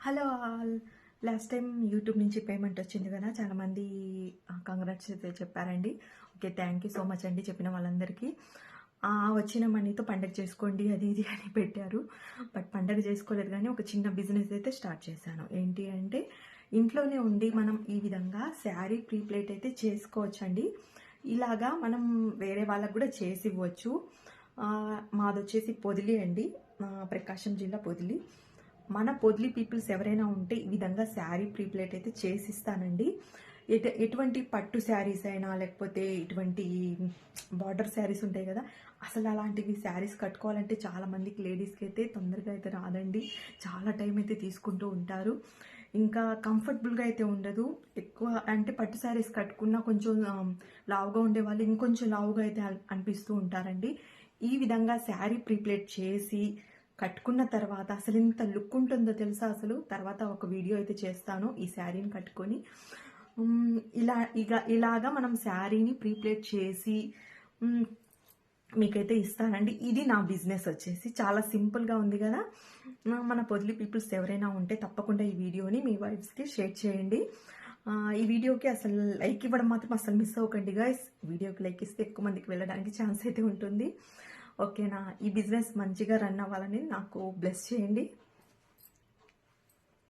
Hello all. Last time YouTube నుంచి payment వచ్చింది కదా చాలామంది కంగ్రాట్స్ అయితే చెప్పారండి. Okay thank you so much అండి చెప్పిన వాళ్ళందరికీ. వచ్చిన మనీతో పండగ చేసుకోండి అది ఇది అని పెట్టారు. బట్ పండగ చేసుకోలేదు కానీ ఒక చిన్న బిజినెస్ అయితే స్టార్ట్ చేశాను. ఏంటి అంటే ఇంట్లోనే ఉండి మనం ఈ విధంగా శారీ ప్రీప్లేట్ అయితే చేసుకోవచ్చండి. ఇలాగా మనం వేరే వాళ్ళకు కూడా చేసి ఇవ్వచ్చు. మాది వచ్చేసి పొదిలి అండి. ప్రకాశం జిల్లా పొదిలి. మన పొదిలి పీపుల్స్ ఎవరైనా ఉంటే ఈ విధంగా శారీ ప్రీప్లేట్ అయితే చేసిస్తానండి. ఎటు ఎటువంటి పట్టు శారీస్ అయినా లేకపోతే ఇటువంటి బార్డర్ శారీస్ ఉంటాయి కదా అసలు అలాంటివి శారీస్ కట్టుకోవాలంటే చాలామందికి లేడీస్కి అయితే తొందరగా అయితే రాదండి. చాలా టైం అయితే తీసుకుంటూ ఉంటారు. ఇంకా కంఫర్టబుల్గా అయితే ఉండదు. ఎక్కువ అంటే పట్టు శారీస్ కట్టుకున్నా కొంచెం లావుగా ఉండే వాళ్ళు ఇంకొంచెం లావుగా అయితే అనిపిస్తూ ఉంటారండి. ఈ విధంగా శారీ ప్రీప్లేట్ చేసి కట్టుకున్న తర్వాత అసలు ఎంత లుక్ ఉంటుందో తెలుసా అసలు? తర్వాత ఒక వీడియో అయితే చేస్తాను ఈ శారీని కట్టుకొని. ఇలా ఇలా ఇక ఇలాగా మనం శారీని ప్రీప్లేట్ చేసి మీకైతే ఇస్తానండి. ఇది నా బిజినెస్ వచ్చేసి. చాలా సింపుల్గా ఉంది కదా. మన పొదిలి పీపుల్స్ ఎవరైనా ఉంటే తప్పకుండా ఈ వీడియోని మీ వైఫ్స్కి షేర్ చేయండి. ఈ వీడియోకి అసలు లైక్ ఇవ్వడం మాత్రం అసలు మిస్ అవ్వకండి గాయస్. వీడియోకి లైక్ ఇస్తే ఎక్కువ మందికి వెళ్ళడానికి ఛాన్స్ అయితే ఉంటుంది. ఓకేనా? ఈ బిజినెస్ మంచిగా రన్ అవ్వాలని నాకు బ్లెస్ చేయండి.